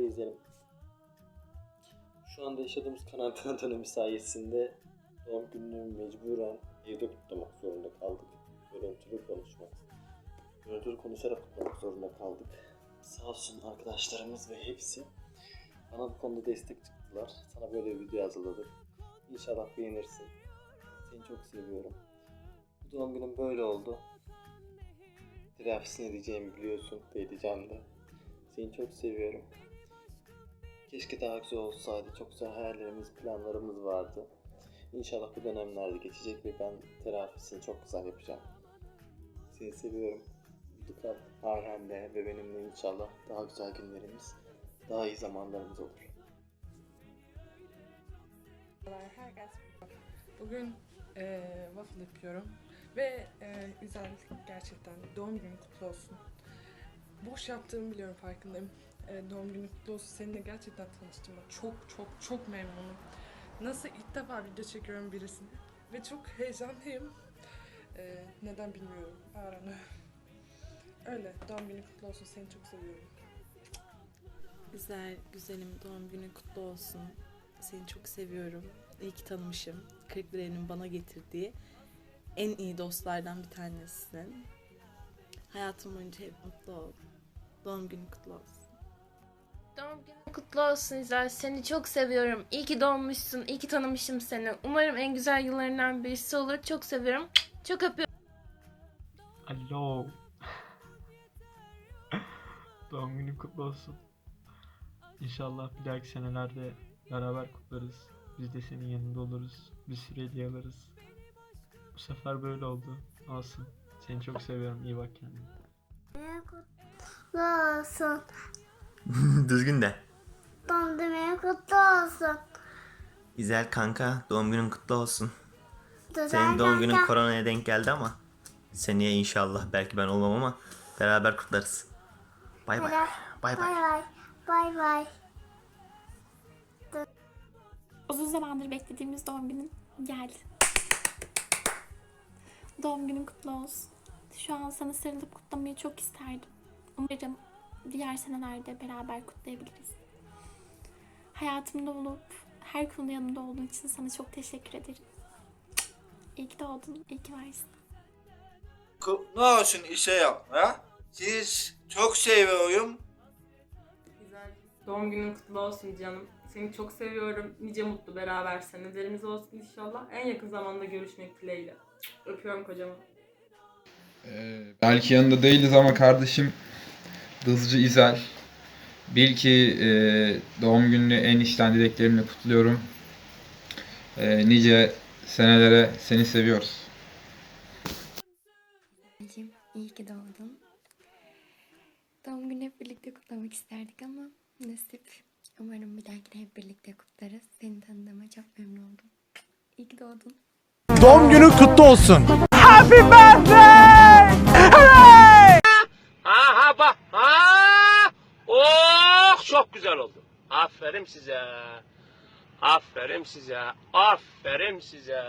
bir izleyelim. Şu anda yaşadığımız karantina dönemi sayesinde doğum gününü mecburen evde kutlamak zorunda kaldık. Görüntülü konuşmak, görüntülü konuşarak kutlamak zorunda kaldık. Sağ olsun arkadaşlarımız ve hepsi bana bu konuda destek çıktılar. Sana böyle bir video hazırladık. İnşallah beğenirsin. Seni çok seviyorum. Bu doğum günüm böyle oldu. Telafisini edeceğimi biliyorsun edeceğim de. Seni çok seviyorum. Keşke daha güzel olsaydı. Çok güzel hayallerimiz, planlarımız vardı. İnşallah bu dönemlerde geçecek ve ben telafisini çok güzel yapacağım. Seni seviyorum. Mutlu kal. Ailemle ve benimle inşallah daha güzel günlerimiz, daha iyi zamanlarımız olur. Bugün eee waffle yapıyorum ve eee güzel gerçekten doğum günün kutlu olsun. Boş yaptığımı biliyorum farkındayım. Eee, doğum günün kutlu olsun. Seninle gerçekten tanıştığıma çok çok çok memnunum. Nasıl ilk defa video çekiyorum birisini ve çok heyecanlıyım. Eee, neden bilmiyorum. Aranı. Öyle. Doğum günün kutlu olsun. Seni çok seviyorum. Güzel, güzelim doğum günün kutlu olsun. Seni çok seviyorum. İyi ki tanımışım. 40 liranın bana getirdiği en iyi dostlardan bir tanesisin. Hayatım boyunca hep mutlu ol. Doğum günün kutlu olsun. Doğum günün kutlu olsun İzel. Seni çok seviyorum. İyi ki doğmuşsun. İyi ki tanımışım seni. Umarım en güzel yıllarından birisi olur. Çok seviyorum. Çok öpüyorum. Alo. Doğum günün kutlu olsun. İnşallah bir dahaki senelerde beraber kutlarız. Biz de senin yanında oluruz. Bir sürü hediye alırız. Bu sefer böyle oldu. Olsun. Seni çok seviyorum. İyi bak kendine. Kutlu olsun. Düzgün de. Doğum günün kutlu olsun. Güzel kanka doğum günün kutlu olsun. Güzel Senin doğum günün kanka. koronaya denk geldi ama seneye inşallah belki ben olmam ama beraber kutlarız. Bay bay. Bay Bay bay. bay. Bay bay. Uzun zamandır beklediğimiz doğum günün geldi. Doğum günün kutlu olsun. Şu an sana sarılıp kutlamayı çok isterdim. Umarım diğer senelerde beraber kutlayabiliriz. Hayatımda olup her konuda yanımda olduğun için sana çok teşekkür ederim. İyi ki doğdun, iyi ki varsın. Kutlu olsun işe yap ha. Siz çok seviyorum. Güzel. Doğum günün kutlu olsun canım. Seni çok seviyorum. Nice mutlu beraber senelerimiz olsun inşallah. En yakın zamanda görüşmek dileğiyle. Öpüyorum kocaman. Ee, belki yanında değiliz ama kardeşim Dızcı İzel. Bil ki e, doğum gününü en içten dileklerimle kutluyorum. E, nice senelere seni seviyoruz. Anneciğim iyi ki doğdun. Doğum günü hep birlikte kutlamak isterdik ama nasip. Umarım bir dahakine hep birlikte kutlarız. Seni tanıdığıma çok memnun oldum. İyi ki doğdun. Doğum günün kutlu olsun. Aha Aferin size. Aferin size. Aferin size.